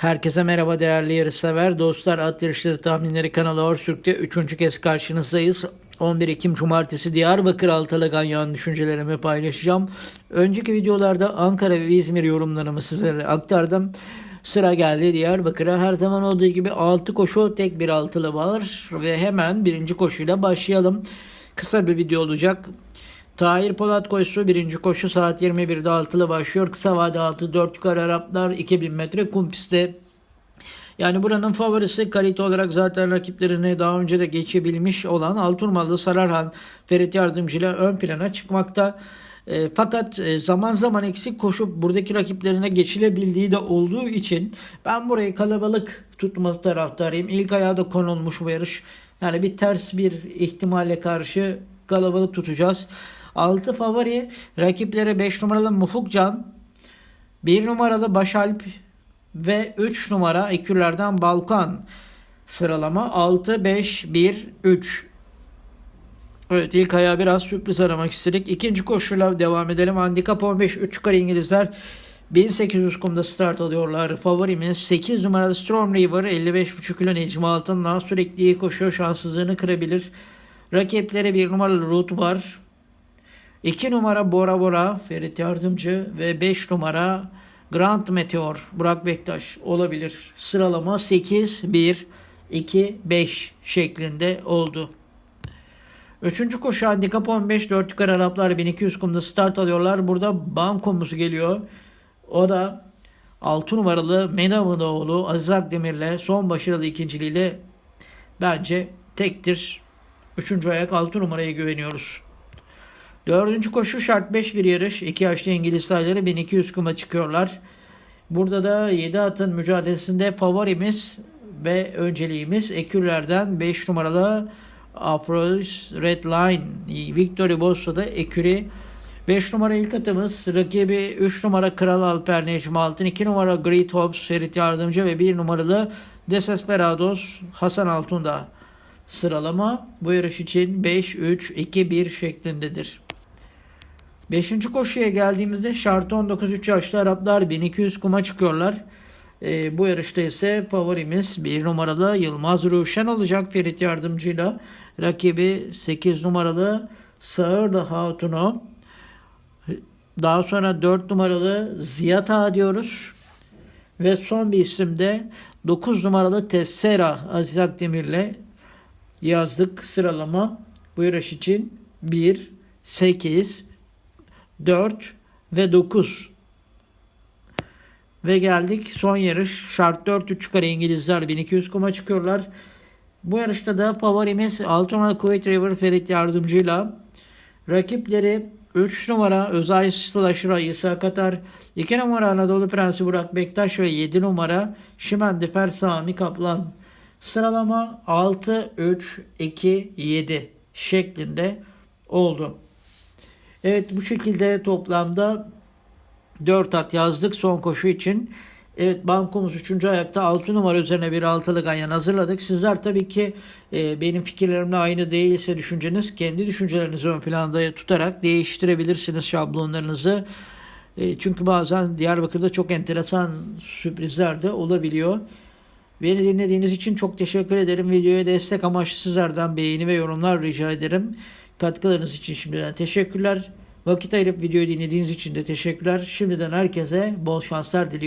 Herkese merhaba değerli yarışsever dostlar at yarışları tahminleri kanalı Orsürk'te 3. kez karşınızdayız. 11 Ekim Cumartesi Diyarbakır Altılı Ganyan düşüncelerimi paylaşacağım. Önceki videolarda Ankara ve İzmir yorumlarımı sizlere aktardım. Sıra geldi Diyarbakır'a. Her zaman olduğu gibi 6 koşu tek bir altılı var ve hemen birinci koşuyla başlayalım. Kısa bir video olacak. Tahir Polat koşusu birinci koşu saat 21'de altılı başlıyor. Kısa vade altı 4 yukarı Araplar 2000 metre kum pistte. Yani buranın favorisi kalite olarak zaten rakiplerini daha önce de geçebilmiş olan Alturmalı Sararhan Ferit Yardımcı ile ön plana çıkmakta. E, fakat e, zaman zaman eksik koşup buradaki rakiplerine geçilebildiği de olduğu için ben burayı kalabalık tutması taraftarıyım. İlk ayağa da konulmuş bu yarış. Yani bir ters bir ihtimale karşı kalabalık tutacağız. 6 favori rakiplere 5 numaralı Mufukcan, 1 numaralı Başalp ve 3 numara ekürlerden Balkan sıralama 6 5 1 3 Evet ilk ayağa biraz sürpriz aramak istedik. İkinci koşuyla devam edelim. Handikap 15 3 yukarı İngilizler 1800 kumda start alıyorlar. Favorimiz 8 numaralı Storm River 55.5 kilo Necmi Altın'dan sürekli iyi koşuyor. Şanssızlığını kırabilir. Rakipleri bir numaralı Root var. 2 numara Bora Bora Ferit Yardımcı ve 5 numara Grand Meteor Burak Bektaş olabilir. Sıralama 8 1 2 5 şeklinde oldu. Üçüncü koşu handikap 15 4 yukarı Araplar 1200 kumda start alıyorlar. Burada bankomuz geliyor. O da 6 numaralı Menavınoğlu Aziz Akdemir'le son başarılı ikinciliğiyle bence tektir. Üçüncü ayak 6 numaraya güveniyoruz. Dördüncü koşu şart 5 bir yarış. İki yaşlı İngiliz sayıları 1200 kuma çıkıyorlar. Burada da 7 atın mücadelesinde favorimiz ve önceliğimiz Ekürlerden 5 numaralı Afros Red Line Victory Bossa'da Ekür'i 5 numara ilk atımız rakibi 3 numara Kral Alper Necmi Altın 2 numara Great Hopes Ferit Yardımcı ve 1 numaralı Desesperados Hasan Altun'da sıralama bu yarış için 5-3-2-1 şeklindedir. Beşinci koşuya geldiğimizde şartı 19-3 yaşlı Araplar 1200 kuma çıkıyorlar. Ee, bu yarışta ise favorimiz bir numaralı Yılmaz Ruşen olacak Ferit Yardımcı'yla. Rakibi 8 numaralı Sağırlı Hatun'u. Daha sonra 4 numaralı Ziyat Ağa diyoruz. Ve son bir isim de 9 numaralı Tessera Aziz Akdemir'le yazdık sıralama. Bu yarış için 1, 8, 4 ve 9. Ve geldik son yarış. Şart 4 3 yukarı İngilizler 1200 kuma çıkıyorlar. Bu yarışta da favorimiz 6 numara Kuvvet River Ferit Yardımcı'yla rakipleri 3 numara Özay Slaşıra İsa Katar, 2 numara Anadolu Prensi Burak Bektaş ve 7 numara Şimen Difer Sami Kaplan. Sıralama 6, 3, 2, 7 şeklinde oldu. Evet bu şekilde toplamda 4 at yazdık son koşu için. Evet bankomuz 3. ayakta 6 numara üzerine bir altılı ganyan hazırladık. Sizler tabii ki e, benim fikirlerimle aynı değilse düşünceniz kendi düşüncelerinizi ön planda tutarak değiştirebilirsiniz şablonlarınızı. E, çünkü bazen Diyarbakır'da çok enteresan sürprizler de olabiliyor. Beni dinlediğiniz için çok teşekkür ederim. Videoya destek amaçlı sizlerden beğeni ve yorumlar rica ederim. Katkılarınız için şimdiden teşekkürler. Vakit ayırıp videoyu dinlediğiniz için de teşekkürler. Şimdiden herkese bol şanslar diliyorum.